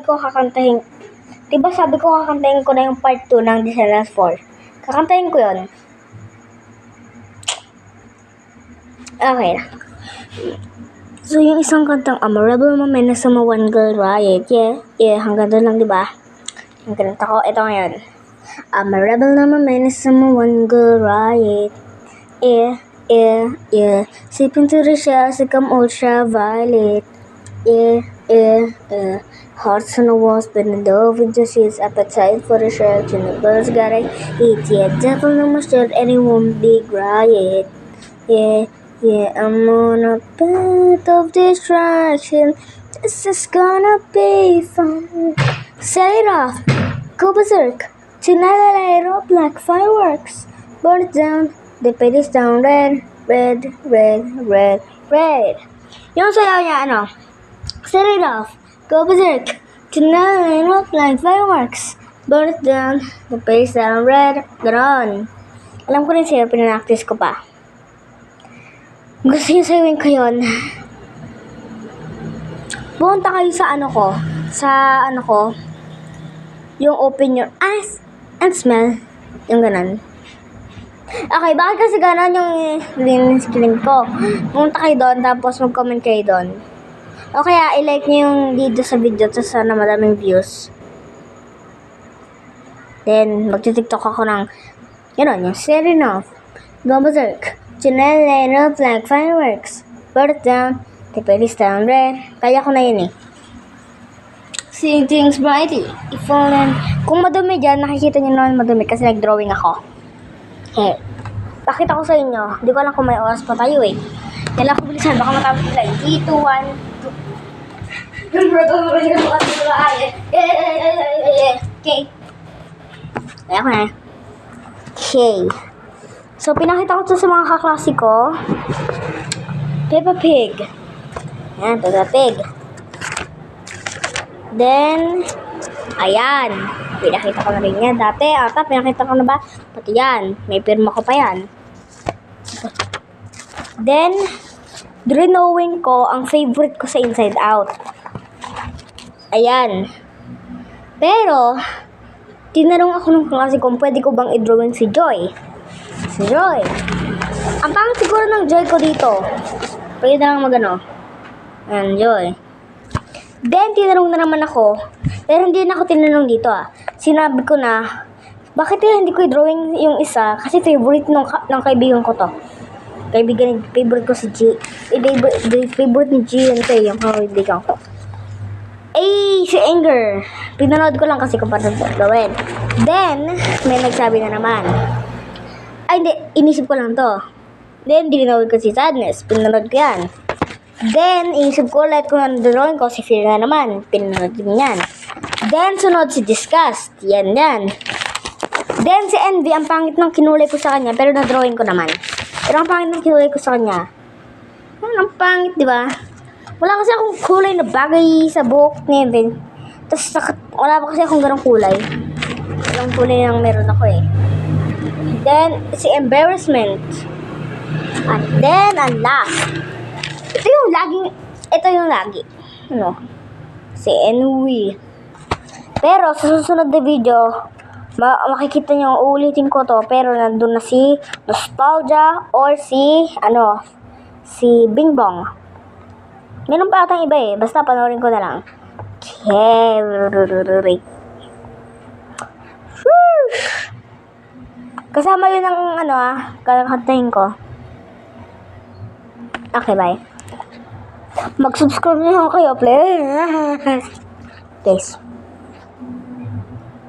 Ko kakantahin, diba sabi ko kakantahin ko na yung part 2 ng Descendants 4. Kakantahin ko yun. Okay na. So, yung isang kantang I'm a rebel moment na sa one girl riot. Yeah, yeah, hanggang doon lang, di ba? Ang ganito ko, ito ngayon. I'm a rebel na moment sa one girl riot. Yeah, yeah, yeah. Sipping to the shells like I'm. Yeah, yeah, yeah. Hearts on the walls, bending over with the sheets, appetite for the shirt, and the birds gotta eat. Yeah, devil no more shirt, anyone big riot. Yeah, yeah, I'm on a path of distraction. This is gonna be fun. Set it off, go berserk. Tonight I light up like fireworks. Burn it down, the pit is down red, red, red, red, red. Yung sayaw niya, ano? Set it off, go berserk. Tonight up like fireworks. Burn down, the is down red, ganon. Alam ko rin sa'yo, pinanactis ko pa. Gusto niyo sayawin ko yun. Pumunta kayo sa ano ko, sa ano ko, yung open your eyes and smell, yung ganon. Okay, bakit kasi ganon yung screen ko? Pumunta kayo doon, tapos mag-comment kayo doon. O kaya, i-like niyo yung video sa video, tapos sana madaming views. Then, magti-tiktok ako ng, gano'n, yung set enough. Go berserk. Tonight light up like fireworks. It down. The pit is down red. Kaya ko na yun eh. Seeing things brightly. If fallen. Kung madumi dyan, nakikita niyo naman madumi kasi nag-drawing ako. Eh, pakita ko sa inyo. Hindi ko alam kung may oras pa tayo eh. Kailangan ko bilisan. Baka matapos nila. 3, 2, 1, Okay. Na. Okay. So, pinakita ko to sa mga kaklase ko. Peppa Pig. Ayan, Peppa Pig. Then, ayan. Pinakita ko na rin yan. Dati, ata, pinakita ko na ba? Pati yan. May pirma ko pa yan. Then, drawing ko ang favorite ko sa Inside Out. Ayan. Pero, tinanong ako ng klase kung pwede ko bang i-drawing si Joy. Si Joy. Ang pangit siguro ng Joy ko dito. Pwede na lang magano. Ayan, Joy. Then, tinanong na naman ako. Pero hindi na ako tinanong dito ah. Sinabi ko na, bakit kaya hindi ko i-drawing yung isa? Kasi favorite ng, ka- ng kaibigan ko to. Kaibigan, favorite ko si G. Eh, favorite, favorite ni G, ano to eh, yung kaibigan ko. Eh, si Anger. Pinanood ko lang kasi kung paano gawin. Then, may nagsabi na naman. Ay, hindi. Inisip ko lang to. Then, dinanood ko si Sadness. Pinanood ko yan. Then, inisip ko ulit kung ano drawing ko. Si Fear na naman. Pinanood ko yan. Then, sunod si Disgust. Yan, yan. Then, si Envy. Ang pangit ng kinulay ko sa kanya. Pero na-drawing ko naman. Pero ang pangit ng kinulay ko sa kanya. Ano, ang pangit, di ba? Wala kasi akong kulay na bagay sa buhok ni Envy. Tapos, wala pa kasi akong ganong kulay. Walang kulay lang meron ako eh. Then, si embarrassment. At then, ang last. Ito yung laging, ito yung lagi. Ano? Si Envy. Pero, sa susunod na video, ma makikita nyo, uulitin ko to, pero nandun na si Nostalgia or si, ano, si Bing Bong. Meron pa atang iba eh, basta panoorin ko na lang. Okay. Kasama yun ang ano ah, kakantahin ko. Okay, bye. Mag-subscribe na kayo, please. Please.